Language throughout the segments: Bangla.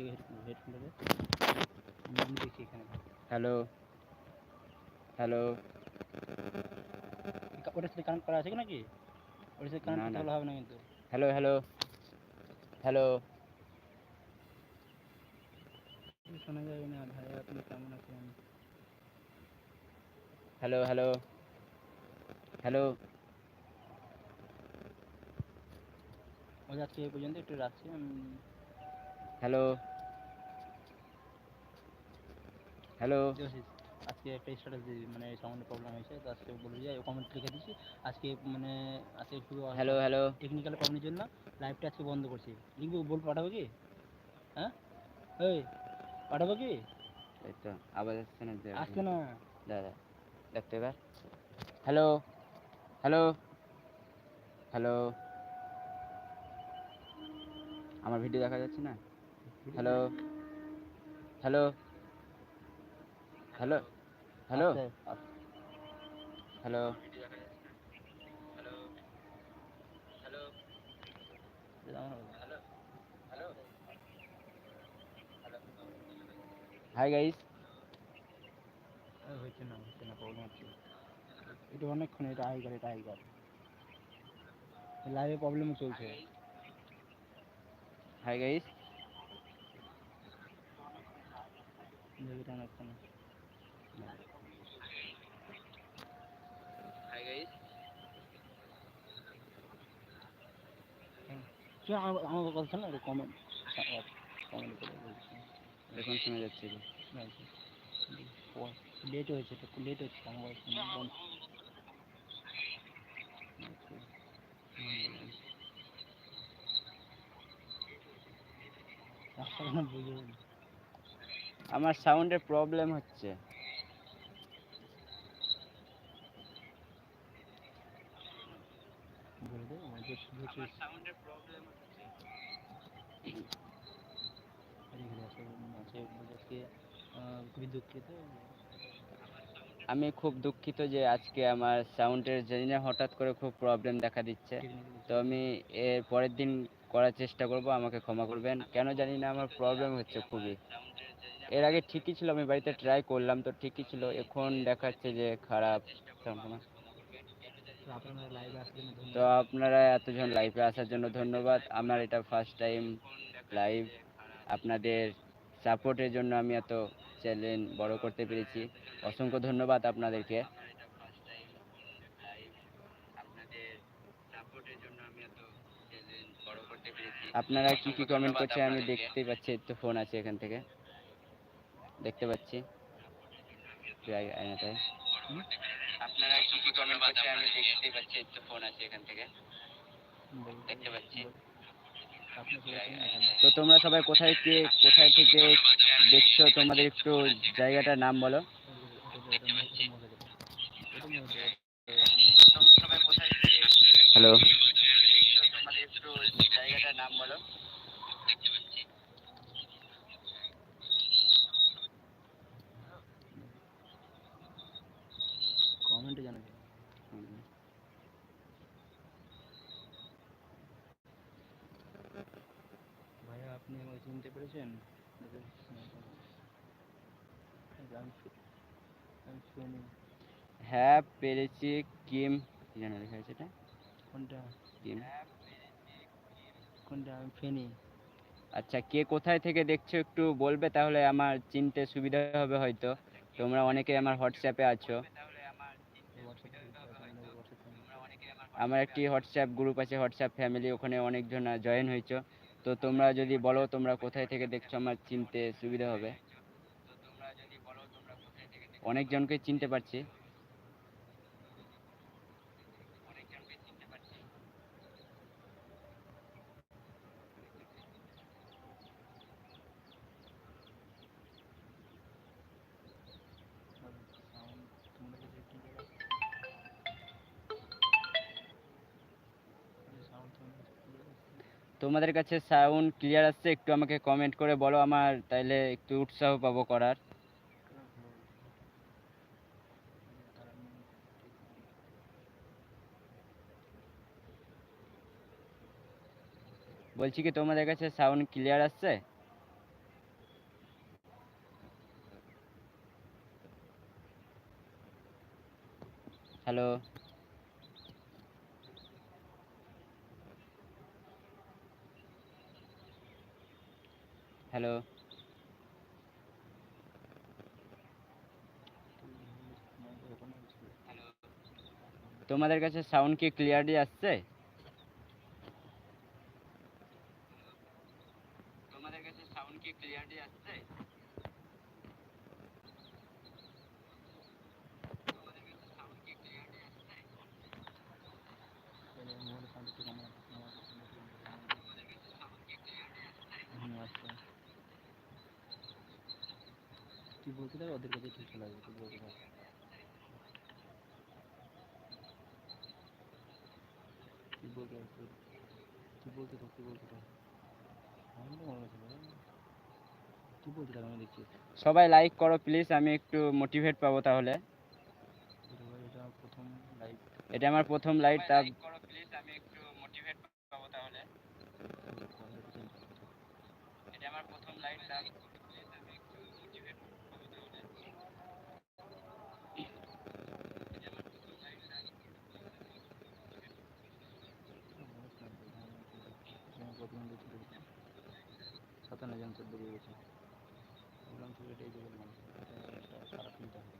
থেকে হেডফোন ধরে দেখি এখানে। হ্যালো হ্যালো ওটার সাথে কানেক্ট করা আছে নাকি? ওটার সাথে কানেক্ট করতে। হবে না কিন্তু। হ্যালো হ্যালো হ্যালো শোনা যাবে না ভাই আপনি কেমন আছেন? হ্যালো হ্যালো হ্যালো ও আজকে এই পর্যন্ত একটু রাখছি আমি হ্যালো হ্যালো আজকে একটা স্ট্যাটাস দিবি, মানে সাউন্ডের প্রবলেম হয়েছে তো আজকে বলে যাই কমেন্ট লিখে দিচ্ছি। আজকে মানে আজকে শুধু হ্যালো হ্যালো টেকনিক্যাল প্রবলেমের জন্য। লাইভটা আজকে বন্ধ করছি। লিঙ্ক বল পাঠাবো কি? হ্যাঁ? এই পাঠাবো কি? এই তো আবার আসছে না আসছে না। দাদা দেখতে এবার হ্যালো হ্যালো হ্যালো আমার ভিডিও দেখা যাচ্ছে না? Hello hello hello? হ্যালো? আসছে। হ্যালো? হাই গাইস হচ্ছে না হচ্ছে না প্রবলেম হচ্ছে এটা অনেকক্ষণ এটা আইগার এটা আইগার লাইভে প্রবলেমও চলছে। হাই গাইস হাই গাইস তুই আমার কথা না কমেন্ট কমেন্ট করে এখন শোনা যাচ্ছে লেট হয়েছে একটু লেট হচ্ছে আমার। আমার সাউন্ডের প্রবলেম হচ্ছে বলে দে আমার যে বুঝছিস সাউন্ডের প্রবলেম হচ্ছে এখানে আছে আছে আজকে আহ, খুবই দুঃখিত আমি খুব দুঃখিত যে আজকে আমার সাউন্ডের জানি না হঠাৎ করে খুব প্রবলেম দেখা দিচ্ছে। তো আমি এর পরের দিন করার চেষ্টা করব আমাকে ক্ষমা করবেন। কেন জানি না আমার প্রবলেম হচ্ছে খুবই। এর আগে ঠিকই ছিল আমি বাড়িতে ট্রাই করলাম তো ঠিকই ছিল। এখন দেখাচ্ছে যে খারাপ সম্পূর্ণ। তো আপনারা লাইভে আসলে তো আপনারা এতজন লাইভে আসার জন্য ধন্যবাদ। আমার এটা ফার্স্ট টাইম লাইভ আপনাদের সাপোর্টের জন্য আমি এত চ্যালেঞ্জ বড় করতে পেরেছি। অসংখ্য ধন্যবাদ আপনাদেরকে। আপনারা কি কি কমেন্ট করছেন আমি দেখতেই পাচ্ছি। তো ফোন আছে এখান থেকে। দেখতে পাচ্ছি। আয়নাটায়। আপনারা কি কি কমেন্ট করছেন আমি দেখতে পাচ্ছি একটু তো ফোন আছে এখান থেকে। দেখতে পাচ্ছি। তো তোমরা সবাই কোথায় কে কোথায় থেকে দেখছ? তোমাদের একটু জায়গাটার নাম বলো। হ্যালো জায়গাটার নাম বলো কমেন্টে জানাবেন ভাইয়া আপনি ওই চিনতে পেরেছেন? শুনি হ্যাঁ পেরেছি কিম কি জানা লেখা আছে এটা? কোনটা? কিম। কোনটা? আমি ফেনি। আচ্ছা কে কোথায় থেকে দেখছ একটু বলবে? তাহলে আমার চিনতে সুবিধা হবে হয়তো। তোমরা অনেকে আমার হোয়াটসঅ্যাপে আছো। আমার একটি হোয়াটসঅ্যাপ গ্রুপ আছে হোয়াটসঅ্যাপ ফ্যামিলি ওখানে অনেকজন জয়েন হয়েছো। তো তোমরা যদি বলো তোমরা কোথায় থেকে দেখছ আমার চিনতে সুবিধা হবে। অনেকজনকে চিনতে পারছি। তোমাদের কাছে সাউন্ড ক্লিয়ার আসছে, একটু আমাকে কমেন্ট করে বলো আমার, তাইলে একটু উৎসাহ পাবো করার। বলছি কি, তোমাদের কাছে সাউন্ড ক্লিয়ার আসছে? Hello hello. তোমাদের কাছে সাউন্ড কি ক্লিয়ারলি আসছে? তোমাদের কাছে সাউন্ড কি ক্লিয়ারলি আসছে তোমাদের কাছে সাউন্ড কি ক্লিয়ারলি আসছে তুই বলতে থাক ওদের কাছে ঠিক চলে আসবে বলতে থাক তুই বলতে তুই বলতে তো মনে আমি দেখছি। সবাই লাইক করো প্লিজ আমি একটু মোটিভেট পাবো তাহলে। এটা আমার প্রথম লাইভ এটা আমার প্রথম লাইট তা প্লিজ আমি একটু মোটিভেট পাবো তাহলে। এটা আমার প্রথম তা প্লিজ আমি একটু মোটিভেট পাবো তাহলে সাতান্ন জন চোদ্দ দিয়ে গেছে। বললাম তো এটাই দেবেন মানুষ এটা খারাপ চিন্তা হবে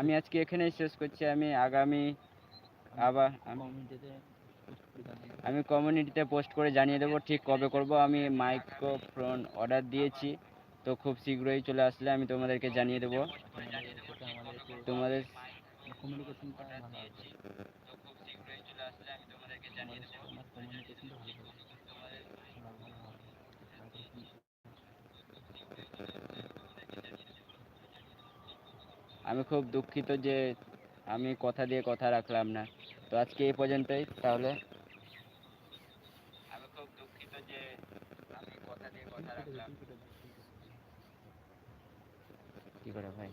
আমি আজকে এখানেই শেষ করছি আমি আগামী আবার আমি কমিউনিটিতে আমি কমিউনিটিতে পোস্ট করে জানিয়ে দেবো ঠিক কবে করব। আমি মাইক্রোফোন অর্ডার দিয়েছি তো খুব শীঘ্রই চলে আসলে আমি তোমাদেরকে জানিয়ে দেবো। তোমাদের কমিউনিকেশনটা ভালো হবে তো খুব শীঘ্রই চলে আসলে আমি তোমাদেরকে জানিয়ে দেবো আমি খুব দুঃখিত যে আমি কথা দিয়ে কথা রাখলাম না। তো আজকে এই পর্যন্তই তাহলে। আমি খুব দুঃখিত যে আমি কথা দিয়ে কথা রাখলাম। কি করে ভাই?